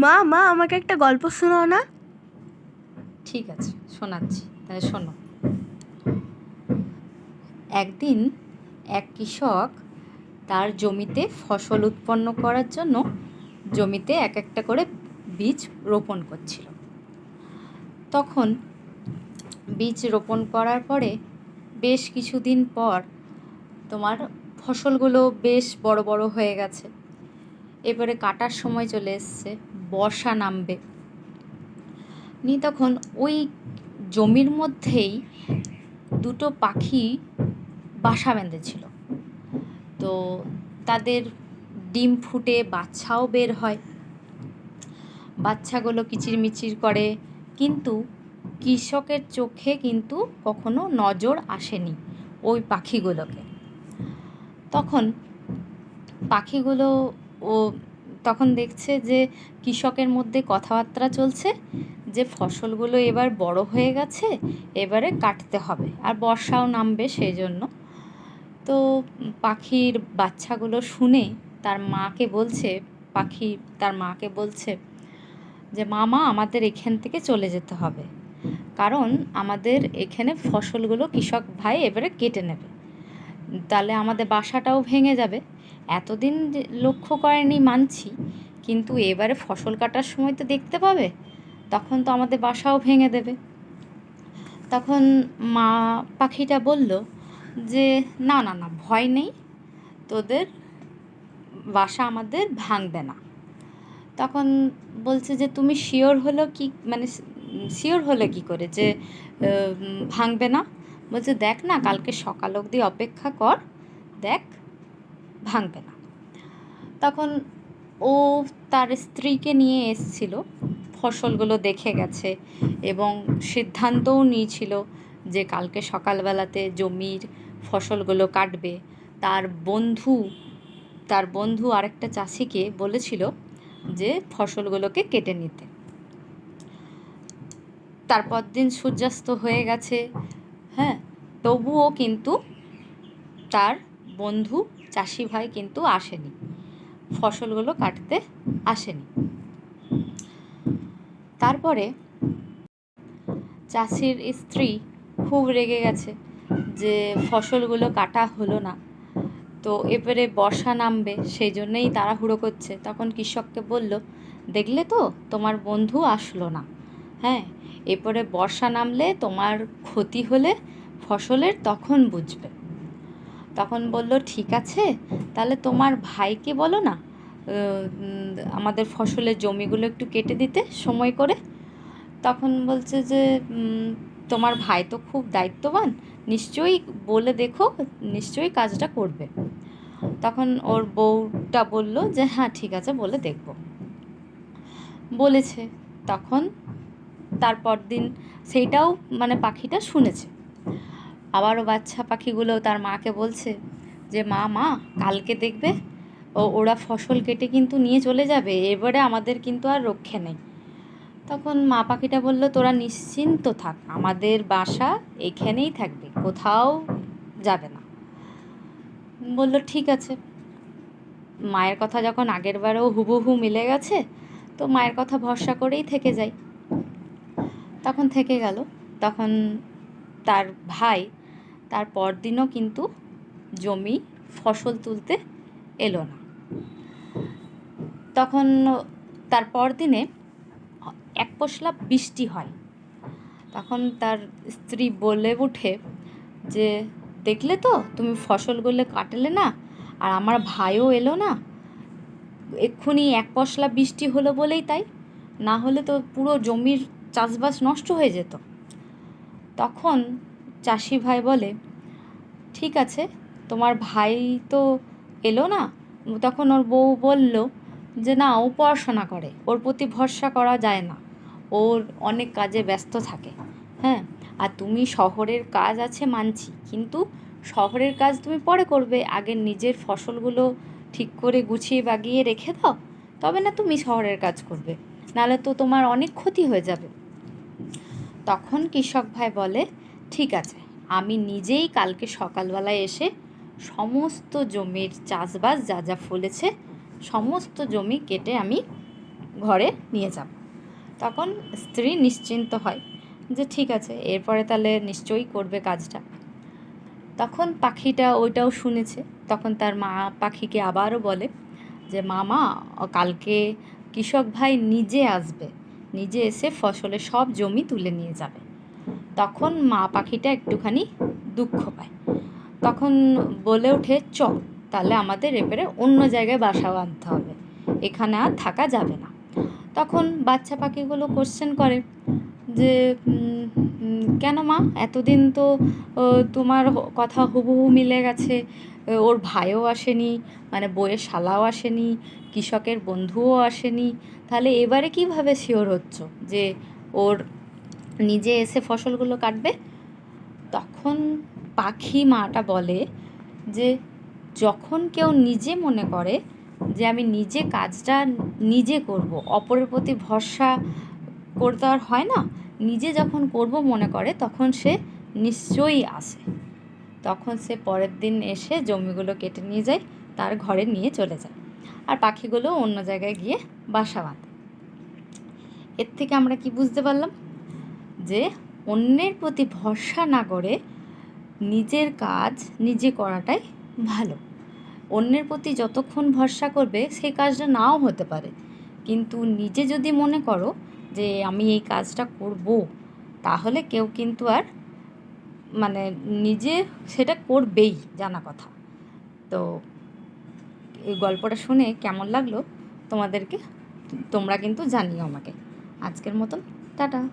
মা মা, আমাকে একটা গল্প শোনাও না? ঠিক আছে, শোনাচ্ছি। তাহলে শোনো। একদিন এক কৃষক তার জমিতে ফসল উৎপন্ন করার জন্য জমিতে এক একটা করে বীজ রোপণ করছিল। তখন বীজ রোপণ করার পরে বেশ কিছুদিন পর তোমার ফসলগুলো বেশ বড় বড় হয়ে গেছে। এবারে কাটার সময় চলে এসছে। বর্ষা নামবে। নি তখন ওই জমির মধ্যেই দুটো পাখি বাসা বেঁধেছিল। তো তাদের ডিম ফুটে বাচ্চাও বের হয়। বাচ্চাগুলো কিচিরমিচির করে, কিন্তু কৃষকের চোখে কিন্তু কখনো নজর আসেনি ওই পাখিগুলোকে। তখন পাখিগুলো ও তখন দেখছে যে কৃষকের মধ্যে কথাবার্তা চলছে, যে ফসলগুলো এবার বড় হয়ে গেছে, এবারে কাটতে হবে। আর বর্ষাও নামবে সেই জন্য। তো পাখির বাচ্চাগুলো শুনে তার মাকে বলছে, পাখি তার মাকে বলছে যে, মামা, আমাদের এখান থেকে চলে যেতে হবে। কারণ আমাদের এখানে ফসলগুলো কৃষক ভাই এবারে কেটে নেবে। তাহলে আমাদের বাসাটাও ভেঙে যাবে। এতদিন লক্ষ্য করেনি মানছি, কিন্তু এবারে ফসল কাটার সময় তো দেখতে পাবে, তখন তো আমাদের বাসাও ভেঙে দেবে। তখন মা পাখিটা বলল যে, না না না, ভয় নেই, তোদের বাসা আমাদের ভাঙবে না। তখন বলছে যে, তুমি শিওর হলো কি মানে শিওর হলে কি করে যে ভাঙবে না? বলছে, দেখ না, কালকে সকাল অবধি অপেক্ষা কর, দেখ ভাঙবে না। তখন ও তার স্ত্রীকে নিয়ে এসছিল, ফসলগুলো দেখে গেছে এবং সিদ্ধান্তও নিয়েছিল যে কালকে সকালবেলাতে জমির ফসলগুলো কাটবে। তার বন্ধু তার বন্ধু আরেকটা চাষিকে বলেছিল যে ফসলগুলোকে কেটে নিতে। তারপর দিন সূর্যাস্ত হয়ে গেছে হ্যাঁ তবুও কিন্তু তার বন্ধু চাষি ভাই কিন্তু আসেনি। ফসলগুলো কাটতে আসেনি। তারপরে চাষির স্ত্রী খুব রেগে গেছে যে ফসলগুলো কাটা হলো না। তো এবারে বর্ষা নামবে, সেই জন্যেই তাড়াহুড়ো করছে। তখন কৃষককে বলল, দেখলে তো তোমার বন্ধু আসলো না। হ্যাঁ এরপরে বর্ষা নামলে তোমার ক্ষতি হলে ফসলের তখন বুঝবে। তখন বলল, ঠিক আছে, তাহলে তোমার ভাইকে বলো না আমাদের ফসলের জমিগুলো একটু কেটে দিতে সময় করে। তখন বলছে যে তোমার ভাই তো খুব দায়িত্ববান, নিশ্চয়ই বলে দেখো, নিশ্চয়ই কাজটা করবে। তখন ওর বউটা বলল যে হ্যাঁ ঠিক আছে, বলে দেখব। বলেছে। তখন তারপর দিন সেইটাও মানে পাখিটা শুনেছে। আবারও বাচ্চা পাখিগুলো তার মাকে বলছে যে, মা মা, কালকে দেখবে, ও, ওরা ফসল কেটে কিন্তু নিয়ে চলে যাবে, এবারে আমাদের কিন্তু আর রক্ষে নেই। তখন মা পাখিটা বলল, তোরা নিশ্চিন্ত থাক, আমাদের বাসা এখানেই থাকবে, কোথাও যাবে না। বলল, ঠিক আছে। মায়ের কথা যখন আগের বারেও হুবহু মিলে গেছে, তো মায়ের কথা ভরসা করেই থেকে যাই তখন থেকে গেল, তখন তার ভাই তার পরদিনও কিন্তু জমি, ফসল তুলতে এলো না। তখন তার পরদিনে এক পশলা বৃষ্টি হয়। তখন তার স্ত্রী বলে উঠে যে, দেখলে তো, তুমি ফসলগুলো কাটলে না, আর আমার ভাইও এলো না। এক্ষুনি এক পশলা বৃষ্টি হলো বলেই তাই, না হলে তো পুরো জমির চাষবাস নষ্ট হয়ে যেত। তখন চাষি ভাই বলে, ঠিক আছে, তোমার ভাই তো এলো না? তখন ওর বউ বলল যে, না, ও পড়াশোনা করে, ওর প্রতি ভরসা করা যায় না, ওর অনেক কাজে ব্যস্ত থাকে হ্যাঁ আর তুমি শহরের কাজ আছে মানছি, কিন্তু শহরের কাজ তুমি পরে করবে, আগে নিজের ফসলগুলো ঠিক করে গুছিয়ে বাগিয়ে রেখে দাও, তবে না তুমি শহরের কাজ করবে, নাহলে তো তোমার অনেক ক্ষতি হয়ে যাবে। তখন কৃষক ভাই বলে ঠিক আছে, আমি নিজেই কালকে সকালবেলায় এসে সমস্ত জমির চাষবাস যা যা ফলেছে, সমস্ত জমি কেটে আমি ঘরে নিয়ে যাব। তখন স্ত্রী নিশ্চিন্ত হয় যে ঠিক আছে, এরপরে তাহলে নিশ্চয়ই করবে কাজটা। তখন পাখিটা ওইটাও শুনেছে, তখন তার মা পাখিকে আবারও বলে যে, মামা কালকে কৃষক ভাই নিজে আসবে, নিজে এসে ফসলের সব জমি তুলে নিয়ে যাবে। তখন মা পাখিটা একটুখানি দুঃখ পায়। তখন বলে ওঠে চ তাহলে আমাদের এবারে অন্য জায়গায় বাসা বাঁধতে হবে। এখানে আর থাকা যাবে না। তখন বাচ্চা পাখিগুলো কোশ্চেন করে যে কেন মা? এতদিন তো তোমার কথা হুবহু মিলে গেছে। ওর ভাইও আসেনি মানে বইয়ের শালাও আসেনি, কৃষকের বন্ধুও আসেনি। তাহলে এবারে কীভাবে শিওর হচ্ছ যে, ওর নিজে এসে ফসলগুলো কাটবে, তখন পাখি মাটা বলে যে, যখন কেউ নিজে মনে করে যে, আমি নিজে কাজটা নিজে করব, অপরের প্রতি ভরসা করতে আর হয় না, নিজে যখন করব মনে করে, তখন সে নিশ্চয়ই আসে। তখন সে পরের দিন এসে জমিগুলো কেটে নিয়ে যায়, তার ঘরে নিয়ে চলে যায় আর পাখিগুলো অন্য জায়গায় গিয়ে বাসা বাঁধে। এর থেকে আমরা কি বুঝতে পারলাম? যে অন্যের প্রতি ভরসা না করে নিজের কাজ নিজে করাটাই ভালো। অন্যের প্রতি যতক্ষণ ভরসা করবে সেই কাজটা নাও হতে পারে। কিন্তু নিজে যদি মনে করো যে আমি এই কাজটা করব, তাহলে কেউ কিন্তু আর মানে নিজে সেটা করবেই, জানা কথা। তো এই গল্পটা শুনে কেমন লাগল তোমাদেরকে, তোমরা কিন্তু জানিও আমাকে। আজকের মতন, টাটা।